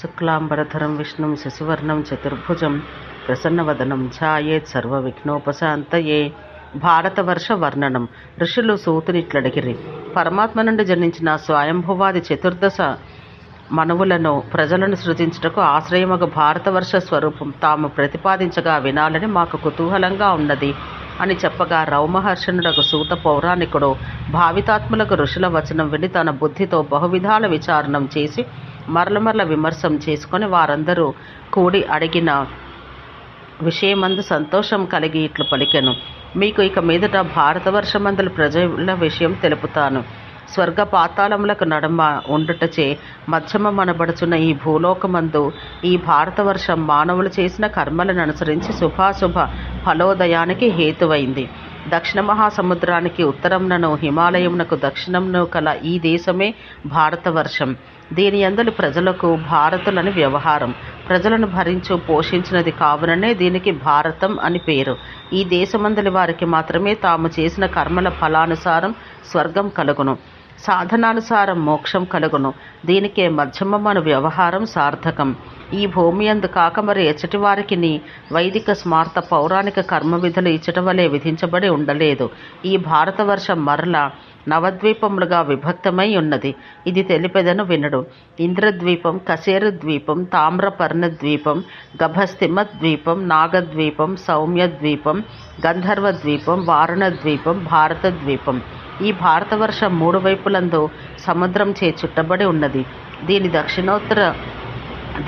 శుక్లాంబరధరం విష్ణుం శశివర్ణం చతుర్భుజం ప్రసన్నవదనం ఛాయేత్ సర్వవిఘ్నోపశాంతయే భారతవర్ష వర్ణనం ఋషులు సూతునిట్లడిగిరి పరమాత్మ నుండి జనించిన స్వయంభువాది చతుర్దశ మనవులను ప్రజలను సృజించుటకు ఆశ్రయమగ భారతవర్ష స్వరూపం తాము ప్రతిపాదించగా వినాలని మాకు కుతూహలంగా ఉన్నది అని చెప్పగా రౌమహర్షణుడకు సూత పౌరాణికుడు భావితాత్ములకు ఋషుల వచనం విని తన బుద్ధితో బహువిధాల విచారణం చేసి మరల మరల విమర్శం చేసుకొని వారందరూ కూడి అడిగిన విషయమందు సంతోషం కలిగి ఇట్లు పలికెను. మీకు ఇక మీదట భారతవర్షమందుల ప్రజల విషయం తెలుపుతాను. స్వర్గ పాతాళములకు నడమ ఉండుటచే మధ్యమనబడుచున్న ఈ భూలోకమందు ఈ భారతవర్షం మానవులు చేసిన కర్మలను అనుసరించి శుభాశుభ ఫలోదయానికి హేతువైంది. దక్షిణ మహాసముద్రానికి ఉత్తరంనను హిమాలయమునకు దక్షిణంను కల ఈ దేశమే భారతవర్షం దీని అందలి ప్రజలకు భారతులని వ్యవహారం. ప్రజలను భరించు పోషించినది కావుననే దీనికి భారతం అని పేరు. ఈ దేశమందలి వారికి మాత్రమే తాము చేసిన కర్మల ఫలానుసారం స్వర్గం కలుగును. సాధనానుసారం మోక్షం కలుగును. దీనికే మధ్యమమను వ్యవహారం సార్థకం. ఈ భూమి అందు కాక మరి ఎచ్చటి వారికి వైదిక స్మార్త పౌరాణిక కర్మ విధులు ఇచ్చట వలె విధించబడి ఉండలేదు. ఈ భారతవర్షం మరల నవద్వీపములుగా విభక్తమై ఉన్నది. ఇది తెలిపెదను వినడు. ఇంద్రద్వీపం కసేరు ద్వీపం తామ్రపర్ణ ద్వీపం గభస్తిమ ద్వీపం నాగద్వీపం సౌమ్య ద్వీపం గంధర్వ ద్వీపం వారణ ద్వీపం భారత ద్వీపం ఈ భారతవర్షం మూడు వైపులందు సముద్రం చే చుట్టబడి ఉన్నది. దీని దక్షిణోత్తర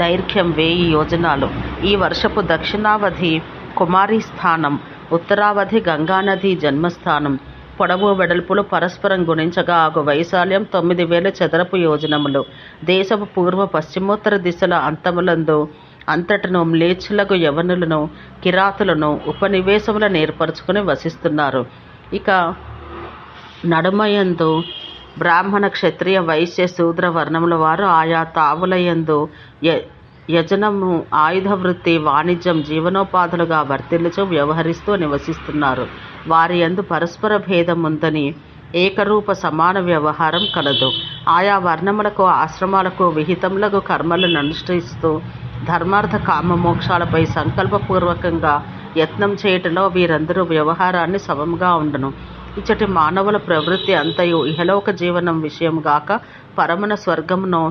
దైర్ఘ్యం వేయి యోజనాలు. ఈ వర్షపు దక్షిణావధి కుమారి స్థానం ఉత్తరావధి గంగానది జన్మస్థానం. పొడవు వెడల్పులు పరస్పరం గుణించగా ఆగు వైశాల్యం తొమ్మిది వేల చదరపు యోజనములు. దేశపు పూర్వ పశ్చిమోత్తర దిశల అంతములందు అంతటను మ్లేచ్చులకు యవనులను కిరాతులను ఉపనివేశములను ఏర్పరచుకుని వసిస్తున్నారు. ఇక నడుమయందు బ్రాహ్మణ క్షత్రియ వైశ్య శూద్ర వర్ణముల వారు ఆయా తావులయందు య యజనము ఆయుధ వృత్తి వాణిజ్యం జీవనోపాధులుగా వర్తిల్లుచు వ్యవహరిస్తూ నివసిస్తున్నారు. వారి యందు పరస్పర భేదం ఉందని ఏకరూప సమాన వ్యవహారం కలదు. ఆయా వర్ణములకు ఆశ్రమాలకు విహితములకు కర్మలను అనుష్ఠిస్తూ ధర్మార్థ కామ మోక్షాలపై సంకల్పపూర్వకంగా యత్నం చేయటంలో వీరందరూ వ్యవహారాన్ని సమంగా ఉండను. ఇచ్చటి మానవుల ప్రవృత్తి అంతయు. ఇహలోక జీవనం విషయం పరమున పరమన స్వర్గమును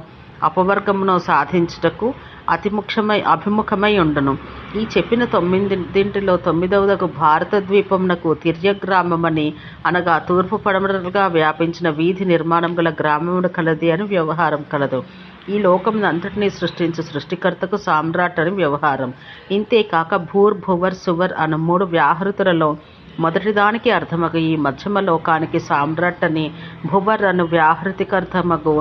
అపవర్గమును సాధించుటకు అతి ముఖ్యమై అభిముఖమై ఉండును. ఈ చెప్పిన తొమ్మిదింటిలో తొమ్మిదవదకు భారత ద్వీపమునకు తిర్యగ్రామమని అనగా తూర్పు పడమరలుగా వ్యాపించిన వీధి నిర్మాణం గల గ్రామమును కలది అని వ్యవహారం కలదు. ఈ లోకం అంతటినీ సృష్టించు సృష్టికర్తకు సామ్రాట్ అని వ్యవహారం. ఇంతేకాక భూర్ భువర్ సువర్ అను మూడు వ్యాహృతులలో మొదటిదానికి అర్థమగు ఈ మధ్యమ లోకానికి సామ్రాట్ అని భువర్ అను వ్యాహృతికర్థమగు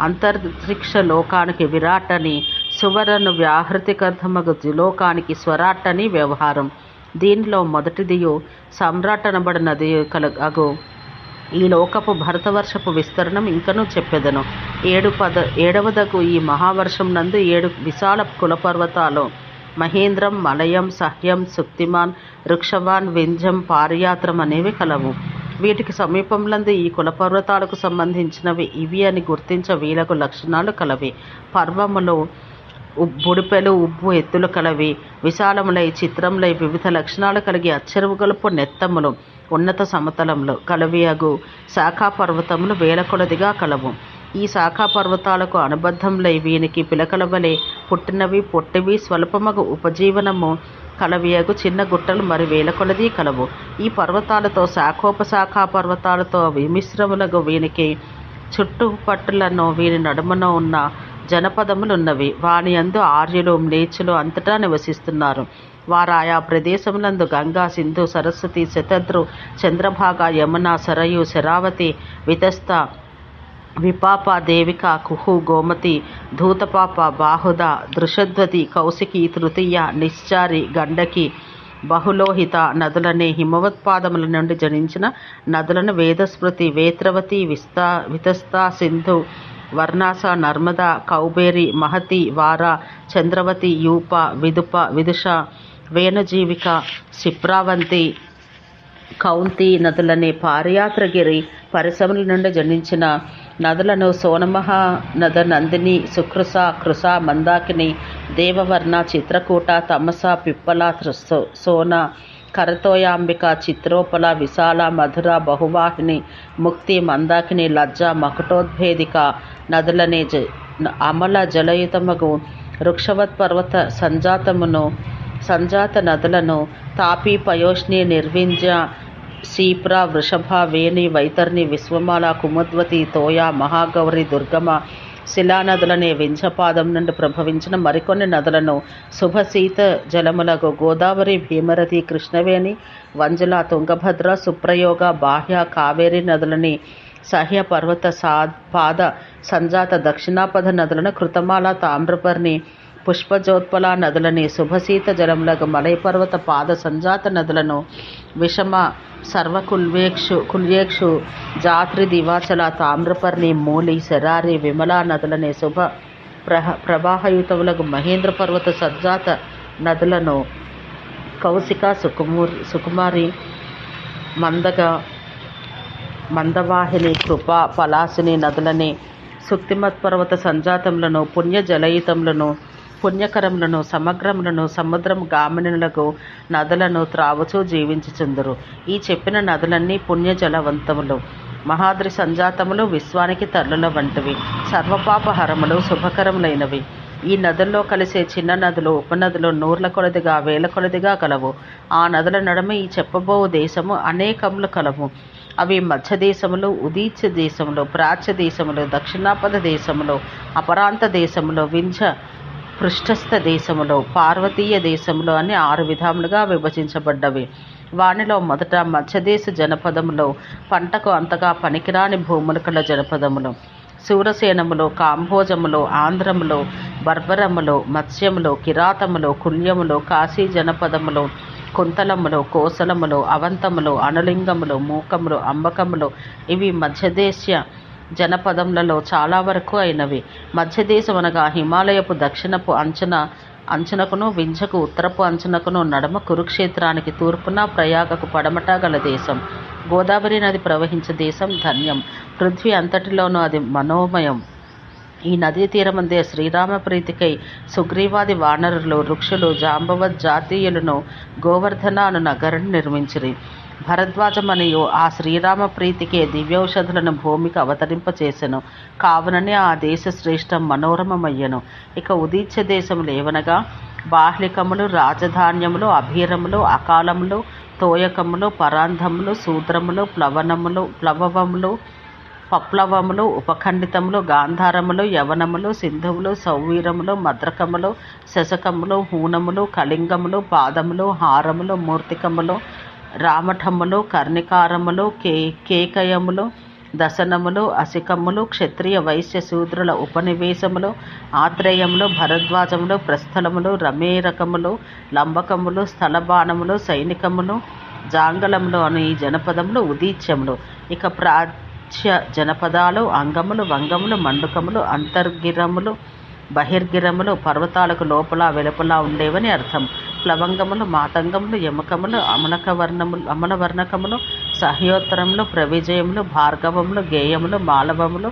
అంతరిక్ష లోకానికి విరాట్ అని సువరను వ్యాహృతికర్థమగు త్రిలోకానికి స్వరాట్ అని వ్యవహారం. దీనిలో మొదటిదియు సమ్రాట్ అనబడినది కలగగు. ఈ లోకపు భరతవర్షపు విస్తరణం ఇంకనూ చెప్పెదను. ఏడు పద ఏడవదకు ఈ మహావర్షం నందు ఏడు విశాల కులపర్వతాలు. మహేంద్రం మలయం సహ్యం సుక్తిమాన్ వృక్షవాన్ వింజం పారియాత్రం అనేవి కలవు. వీటికి సమీపంలందు ఈ కులపర్వతాలకు సంబంధించినవి ఇవి అని గుర్తించ వీలకు లక్షణాలు కలవి. పర్వములు బుడిపెలు ఉబ్బు ఎత్తులు కలవి. విశాలములై చిత్రములై వివిధ లక్షణాలు కలిగి అచ్చరువు గలుపు నెత్తములు ఉన్నత సమతలంలో కలవియగు శాఖా పర్వతములు వేల కొలదిగా కలవు. ఈ శాఖా పర్వతాలకు అనుబద్ధంలై వీనికి పిలకల వలె పుట్టినవి పొట్టివి స్వల్పమగు ఉపజీవనము కలవియగు చిన్న గుట్టలు మరి వేల కొలది కలవు. ఈ పర్వతాలతో శాఖోపశాఖా పర్వతాలతో విమిశ్రములకు వీనికి చుట్టుపట్టులను వీని నడుమన ఉన్న జనపదములున్నవి. వాని అందు ఆర్యులు మ్లేచులు అంతటా నివసిస్తున్నారు. వారు ఆయా ప్రదేశములందు గంగా సింధు సరస్వతి శతద్రు చంద్రభాగ యమున సరయు శరావతి వితస్త విపాప దేవిక కుహు గోమతి ధూతపాప బాహుద దృషద్వతి కౌశికి తృతీయ నిశ్చారి గండకి బహులోహిత నదులనే హిమవత్పాదముల నుండి జనించిన నదులను వేదస్మృతి వేత్రవతి విస్తా వితస్తా సింధు వర్ణాస నర్మద కౌబేరి మహతి వార చంద్రవతి యూప విదుప విదుష వేణుజీవిక శిప్రావంతి కౌంతి నదులనే పారియాత్రగిరి పరిశ్రమల నుండి జనించిన నదులను సోనమహ నద నందిని సుకృస కృస మందాకిని దేవవర్ణ చిత్రకూట తమస పిప్పల త్రిసో- సోన కరతోయాంబిక చిత్రోపల విశాల మధుర బహువాహిని ముక్తి మందాకిని లజ్జ మకుటోద్భేదిక నదులనే జ అమల జలయుతమగు వృక్షవత్ పర్వత సంజాతమును సంజాత నదులను తాపి పయోష్ని నిర్వింజ శీప్ర వృషభ వేణి వైతర్ని విశ్వమాల కుముద్వతి తోయ మహాగౌరి దుర్గమ శిలానదులనే వింజపాదం నుండి ప్రభవించిన మరికొన్ని నదులను శుభశీత జలములకు గోదావరి భీమరథి కృష్ణవేణి వంజల తుంగభద్ర సుప్రయోగ బాహ్య కావేరి నదులని సహ్య పర్వత సా పాద సంజాత దక్షిణాపద నదులను కృతమాల తామ్రపర్ణి పుష్పజోత్పల నదులని శుభశీత జలములకు మలయపర్వత పాద సంజాత నదులను విషమ సర్వకుల్వేక్షు కుల్యేక్షు జాత్రి దివాచల తామ్రపర్ణి మూలి శరారి విమలా నదులనే శుభ ప్రహ ప్రవాహయుతములకు మహేంద్ర పర్వత సజ్జాత నదులను కౌశిక సుకుమూర్ సుకుమారి మందగ మందవాహిని కృప పలాసిని నదులని సుక్తిమత్ పర్వత సంజాతములను పుణ్య జలయుతములను పుణ్యకరములను సమగ్రములను సముద్రం గామినులకు నదులను త్రావుచూ జీవించుచుందురు. ఈ చెప్పిన నదులన్నీ పుణ్యజలవంతములు. మహాద్రి సంజాతములు విశ్వానికి తల్లుల వంటివి. సర్వపాపహరములు శుభకరములైనవి. ఈ నదుల్లో కలిసే చిన్న నదులు ఉపనదులు నూర్ల కొలదిగా వేల కొలదిగా కలవు. ఆ నదుల నడమ ఈ చెప్పబోవు దేశము అనేకములు కలవు. అవి మధ్య దేశములు ఉదీచ్య దేశములు ప్రాచ్య దేశములు దక్షిణాపద దేశములు అపరాంత దేశములు వింధ్య పృష్ఠస్థ దేశములు పార్వతీయ దేశములు అని ఆరు విధములుగా విభజించబడ్డవి. వానిలో మొదట మధ్యదేశ జనపదములో పంటకు అంతగా పనికిరాని భూములకల జనపదములు. శూరసేనములు కాంభోజములు ఆంధ్రములు బర్బరములు మత్స్యములు కిరాతములు కుల్యములు కాశీ జనపదములు కుంతలములు కోసలములు అవంతములు అనులింగములు మూకములు అంబకములు ఇవి మధ్యదేశ జనపదములలో చాలా వరకు అయినవి. మధ్యదేశం అనగా హిమాలయపు దక్షిణపు అంచన అంచనకును వింజకు ఉత్తరపు అంచనకును నడమ కురుక్షేత్రానికి తూర్పున ప్రయాగకు పడమట గల దేశం. గోదావరి నది ప్రవహించే దేశం ధన్యం. పృథ్వీ అంతటిలోనూ అది మనోమయం. ఈ నదీ తీరమందే శ్రీరామ ప్రీతికై సుగ్రీవాది వానరులు వృక్షులు జాంబవత్ జాతీయులను గోవర్ధన అను నగరం నిర్మించిరి. భరద్వాజమనియు ఆ శ్రీరామ ప్రీతికే దివ్యౌషధులను భూమికి అవతరింపచేసెను. కావుననే ఆ దేశ శ్రేష్టం మనోరమమయ్యను. ఇక ఉదీచ్య దేశములు ఏవనగా బాహ్లికములు రాజధాన్యములు అభీరములు అకాలములు తోయకములు పరాంధములు శూద్రములు ప్లవనములు ప్లవవములు పప్లవములు ఉపఖండితములు గాంధారములు యవనములు సింధువులు సౌవీరములు మద్రకములు శశకములు హూనములు కళింగములు పాదములు హారములు మూర్తికములు రామఠములు కర్ణికారములు కే కేకయములు దశనములు అసికమ్ములు క్షత్రియ వైశ్య శూద్రుల ఉపనివేశములు ఆత్రేయములు భరద్వాజములు ప్రస్థలములు రమేరకములు లంబకములు స్థలబాణములు సైనికములు జాంగలములు అనే ఈ జనపదములు ఉదీచ్యములు. ఇక ప్రాచ్య జనపదాలు అంగములు వంగములు మండుకములు అంతర్గిరములు బహిర్గిరములు పర్వతాలకు లోపల వెలుపల ఉండేవని అర్థం. ప్లవంగములు మాతంగములు యమకములు అమలక వర్ణములు అమలవర్ణకములు సహ్యోత్తరములు ప్రవిజయములు భార్గవములు గేయములు మాలవములు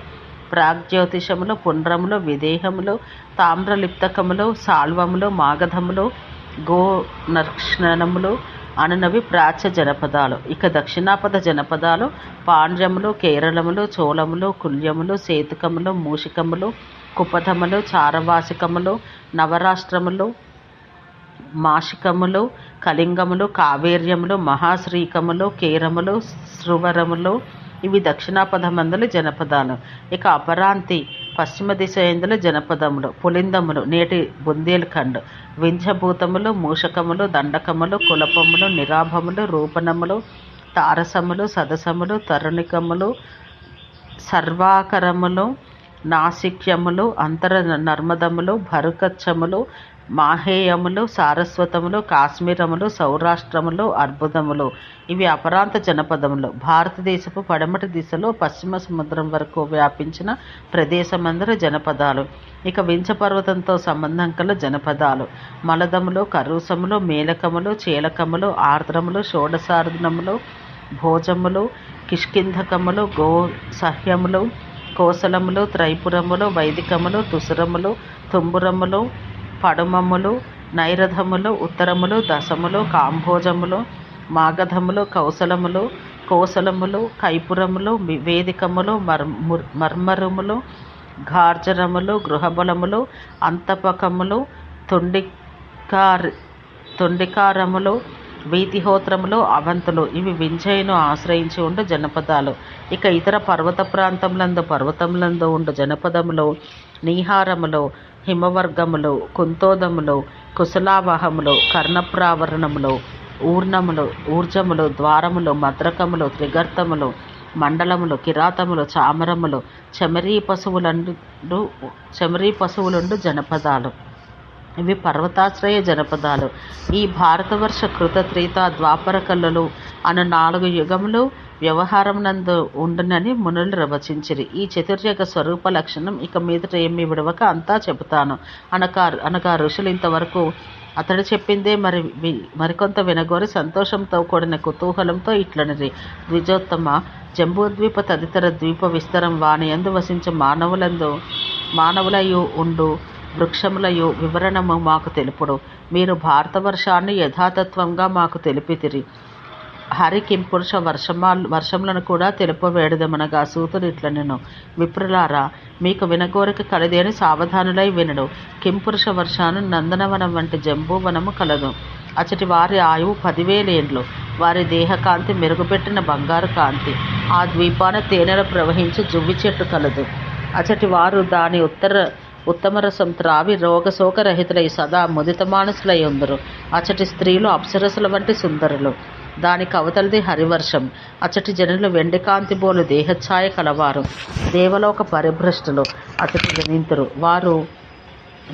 ప్రాగ్జ్యోతిషములు పుండ్రములు విదేహములు తామ్రలిప్తకములు సాల్వములు మాగధములు గో నర్క్షణములు అనునవి ప్రాచ్య జనపదాలు. ఇక దక్షిణాపద జనపదాలు పాండ్యములు కేరళములు చోళములు కుల్యములు సేతుకములు మూషికములు కుపథములు చారవాసికములు నవరాష్ట్రములు మాషికములు కళింగములు కావేర్యములు మహాశ్రీకములు కేరములు శృవరములు ఇవి దక్షిణాపదమందులు జనపదాలు. ఇక అపరాంతి పశ్చిమ దిశ ఎందులు జనపదములు పులిందములు నేటి బుందేల్ఖండ్. వింధ్యభూతములు మూషకములు దండకములు కులపములు నిరాభములు రూపణములు తారసములు సదసములు తరుణికములు సర్వాకరములు నాసిక్యములు అంతర నర్మదములు భరుకచ్చములు మాహేయములు సారస్వతములు కాశ్మీరములు సౌరాష్ట్రములు అర్బుదములు. ఇవి అపరాంత జనపదములు. భారతదేశపు పడమటి దిశలో పశ్చిమ సముద్రం వరకు వ్యాపించిన ప్రదేశమందర జనపదాలు. ఇక వించ పర్వతంతో సంబంధం కల జనపదాలు. మలదములు కరూసములు మేలకములు చీలకములు ఆర్ద్రములు షోడసార్ధనములు భోజములు కిష్కింధకములు గో సహ్యములు కోసలములు త్రైపురములు వైదికములు తుసురములు తుంబురములు పడుమములు నైరథములు ఉత్తరములు దశములు కాంభోజములు మాగధములు కౌసలములు కోసలములు కైపురములు వేదికములు మర్ ముర్- మర్మరములు గార్జనములు గృహబలములు అంతపకములు తొండికార్ తొండికారములు వీతిహోత్రములు అవంతులు. ఇవి వింజయను ఆశ్రయించి ఉండు జనపదాలు. ఇక ఇతర పర్వత ప్రాంతములందు పర్వతములందు ఉండు జనపదములు నీహారములు హిమవర్గములు కుంతోదములు కుశలావహములు కర్ణప్రావరణములు ఊర్ణములు ఊర్జములు ద్వారములు మద్రకములు త్రిగర్తములు మండలములు కిరాతములు చామరములు చెమరీ పశువులండు చెమరీ పశువులుండు జనపదాలు. ఇవి పర్వతాశ్రయ జనపదాలు. ఈ భారతవర్ష కృత త్రేత ద్వాపర కళలు అను నాలుగు యుగములు వ్యవహారమునందు ఉండునని మునులు రవచించిరి. ఈ చతుర్యుగ స్వరూప లక్షణం ఇక మీదట ఏమి విడవక అంతా చెబుతాను. అనగా అనగా ఋషులు ఇంతవరకు అతడు చెప్పిందే మరి వి- మరికొంత వినగోరి సంతోషంతో కూడిన కుతూహలంతో ఇట్లనిరి. ద్విజోత్తమ జంబూద్వీప తదితర ద్వీప విస్తరం వాణి యందు వసించే మానవులందు మానవులయు ఉండు. వృక్షములయు వివరణము మాకు తెలుపుడు. మీరు భారతవర్షాన్ని యథాతత్వంగా మాకు తెలిపితిరి. హరి కింపురుష వర్షమా వర్షములను కూడా తెలుపవేడదమనగా సూతుడు ఇట్ల నేను విప్రులారా మీకు వినగోరిక కలదేని సావధానులై వినడు. కింపురుష వర్షాను నందనవనం వంటి జంబూవనము కలదు. అచటి వారి ఆయువు పదివేలేండ్లు. వారి దేహకాంతి మెరుగుపెట్టిన బంగారు కాంతి. ఆ ద్వీపాన తేనెలు ప్రవహించి జువ్వి చెట్టు కలదు. అచటి వారు దాని ఉత్తర ఉత్తమరసం త్రావి రోగశోకరహితులై సదా ముదిత మానసులై ఉందరు. అచటి స్త్రీలు అప్సరసుల వంటి సుందరులు. దానికి అవతలిది హరివర్షం. అచ్చటి జనులు వెండి కాంతిబోలు దేహఛాయ కలవారు. దేవలోక పరిభ్రష్టులు. అచ్చటి జనింతురు. వారు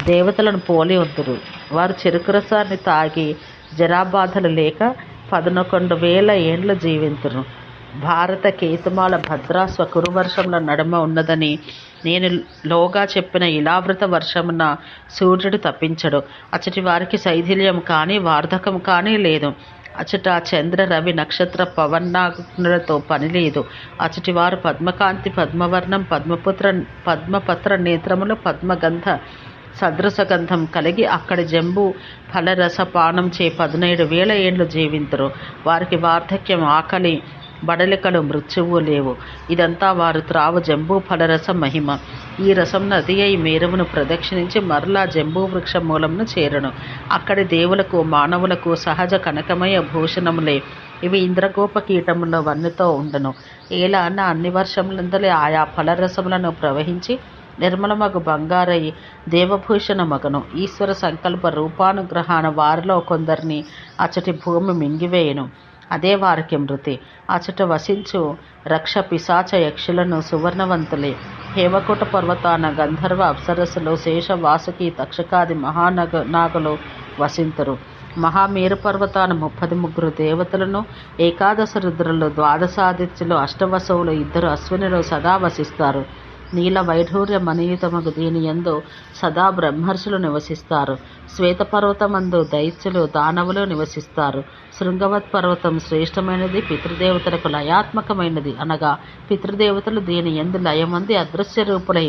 దేవతలను పోలి ఉంతురు. వారు చెరుకు రసాన్ని తాగి జరాబాధలు లేక పదనొకొండు వేల ఏండ్లు జీవింతురు. భారత కేతుమాల భద్రా స్వకురు వర్షముల నడుమ ఉన్నదని నేను లోగా చెప్పిన ఇలావృత వర్షమున సూర్యుడు తప్పించడు. అచటి వారికి శైథిల్యం కానీ వార్ధకం కానీ లేదు. అచట చంద్ర రవి నక్షత్ర పవన్నాగులతో పని లేదు. అచటి వారు పద్మకాంతి పద్మవర్ణం పద్మపుత్ర పద్మపత్ర నేత్రములు పద్మగంధ సదృశగంధం కలిగి అక్కడి జంబు ఫలరస పానం చే పదునేడు వేల ఏండ్లు జీవింతురు. వారికి వార్ధక్యం ఆకలి బడలికలు మృత్యువు లేవు. ఇదంతా వారు త్రావు జంబూ ఫలరస మహిమ. ఈ రసం నది అయి మేరువును ప్రదక్షిణించి మరలా జంబూ వృక్ష మూలమును చేరను. అక్కడి దేవులకు మానవులకు సహజ కనకమయ భూషణములే. ఇవి ఇంద్రగోప కీటముల వన్నుతో ఉండను. ఇలా అన్న అన్ని వర్షములందలే ఆయా ఫలరసములను ప్రవహించి నిర్మలమగు బంగారై దేవభూషణ మగను ఈశ్వర సంకల్ప రూపానుగ్రహాన వారిలో కొందరిని అచటి భూమి మింగివేయను. అదే వారికి మృతి. అచట వసించు రక్ష పిశాచ యక్షులను సువర్ణవంతులే. హేమకూట పర్వతాన గంధర్వ అప్సరసులు శేష వాసుకి తక్షకాది మహానగ నాగులు వసింతురు. మహామేరు పర్వతాన ముప్పది ముగ్గురు దేవతలను ఏకాదశ రుద్రులు ద్వాదశాదిత్యులు అష్టవసవులు ఇద్దరు అశ్వినులు సదా వసిస్తారు. నీల వైఢూర్య మనియుతమగు దీని యందు సదా బ్రహ్మర్షులు నివసిస్తారు. శ్వేతపర్వతమందు దైత్యులు దానవులు నివసిస్తారు. శృంగవత్ పర్వతం శ్రేష్టమైనది పితృదేవతలకు లయాత్మకమైనది అనగా పితృదేవతలు దీని ఎందు లయమంది అదృశ్య రూపులై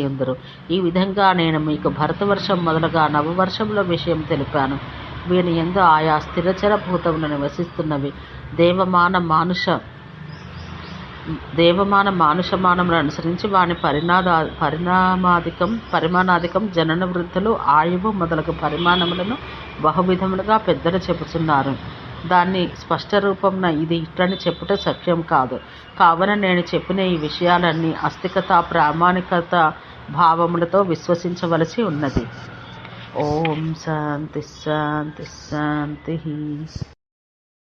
ఈ విధంగా నేను మీకు భరతవర్షం మొదలుగా నవవర్షముల విషయం తెలిపాను. వీని ఎందు ఆయా స్థిరచర భూతములు నివసిస్తున్నవి. దేవమాన మానుష దేవమాన మానుషమానములను అనుసరించి వాని పరిణాద పరిణామాధికం పరిమాణాధికం జనన వృద్ధులు ఆయువు మొదలగు పరిమాణములను బహువిధములుగా పెద్దలు చెబుతున్నారు. దాన్ని స్పష్ట రూపంన ఇది ఇట్లని చెప్పుట సత్యం కాదు. కావున నేను చెప్పిన ఈ విషయాలన్నీ అస్థికత ప్రామాణికత భావములతో విశ్వసించవలసి ఉన్నది. ఓం శాంతి శాంతి శాంతి.